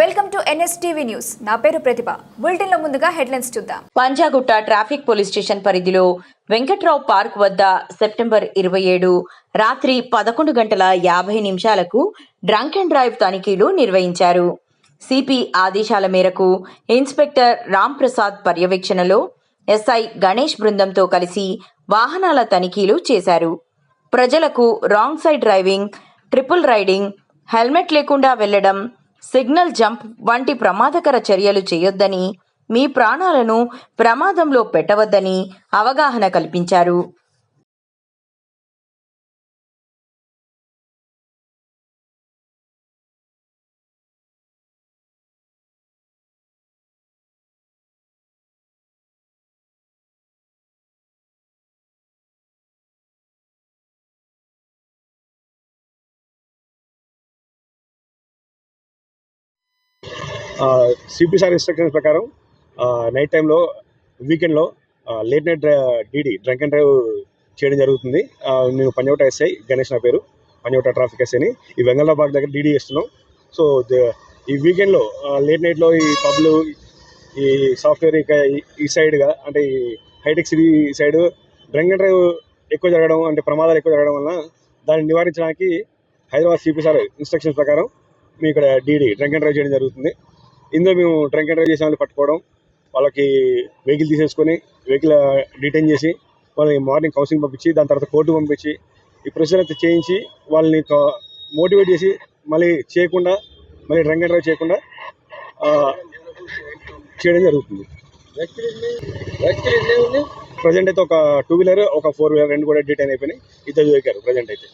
Welcome to NSTV news. నా పేరు ప్రతిభ. బులెటిన్లో ముందుగా హెడ్లైన్స్ చూద్దాం. పంజాగుట్ట ట్రాఫిక్ పోలీస్ స్టేషన్ పరిధిలో వెంకట్రావు పార్క్ వద్ద సెప్టెంబర్ ఇరవై ఏడు రాత్రి పదకొండు గంటల యాభై నిమిషాలకు డ్రంక్ అండ్ డ్రైవ్ తనిఖీలు నిర్వహించారు. సిపి ఆదేశాల మేరకు ఇన్స్పెక్టర్ రామ్ ప్రసాద్ పర్యవేక్షణలో ఎస్ఐ గణేష్ బృందంతో కలిసి వాహనాల తనిఖీలు చేశారు. ప్రజలకు wrong side driving triple riding helmet లేకుండా వెళ్ళడం సిగ్నల్ జంప్ వంటి ప్రమాదకర చర్యలు చేయొద్దని మీ ప్రాణాలను ప్రమాదంలో పెట్టవద్దని అవగాహన కల్పించారు. సిపిసార్ ఇన్స్ట్రక్షన్స్ ప్రకారం నైట్ టైంలో వీకెండ్లో late night DD drunk and drive చేయడం జరుగుతుంది. నేను పంజవట ఎస్ఐ గణేష్ నా పేరు. పంజవట ట్రాఫిక్ ఎస్ఐని ఈ వెంగళరావు దగ్గర డీడీ చేస్తున్నాం. సో ఈ వీకెండ్లో లేట్ నైట్లో ఈ పబ్లు ఈ సాఫ్ట్వేర్ ఇక ఈ- ఈ సైడ్గా అంటే ఈ hitech City side drunk and drive ఎక్కువ జరగడం అంటే ప్రమాదాలు ఎక్కువ జరగడం వలన దాన్ని నివారించడానికి హైదరాబాద్ సిపిసార్ ఇన్స్ట్రక్షన్స్ ప్రకారం మీ ఇక్కడ డీడీ డ్రంక్ అండ్ డ్రైవ్ చేయడం జరుగుతుంది. ఇందులో మేము డ్రంక్ అండ్ డ్రైవ్ చేసిన పట్టుకోవడం వాళ్ళకి వెహికల్ తీసేసుకొని వెహికల్ డిటైన్ చేసి వాళ్ళని మార్నింగ్ కౌన్సిలింగ్ పంపించి దాని తర్వాత కోర్టు పంపించి ఈ ప్రొసీజర్ అంతా చేయించి వాళ్ళని మోటివేట్ చేసి మళ్ళీ చేయకుండా మళ్ళీ డ్రంక్ అండ్ డ్రైవ్ చేయకుండా చేయడం జరుగుతుంది. ప్రజెంట్ అయితే ఒక టూ వీలర్ ఒక ఫోర్ వీలర్ రెండు కూడా డిటైన్ అయిపోయినాయి. ఇద్దరు దొరికారు ప్రజెంట్ అయితే.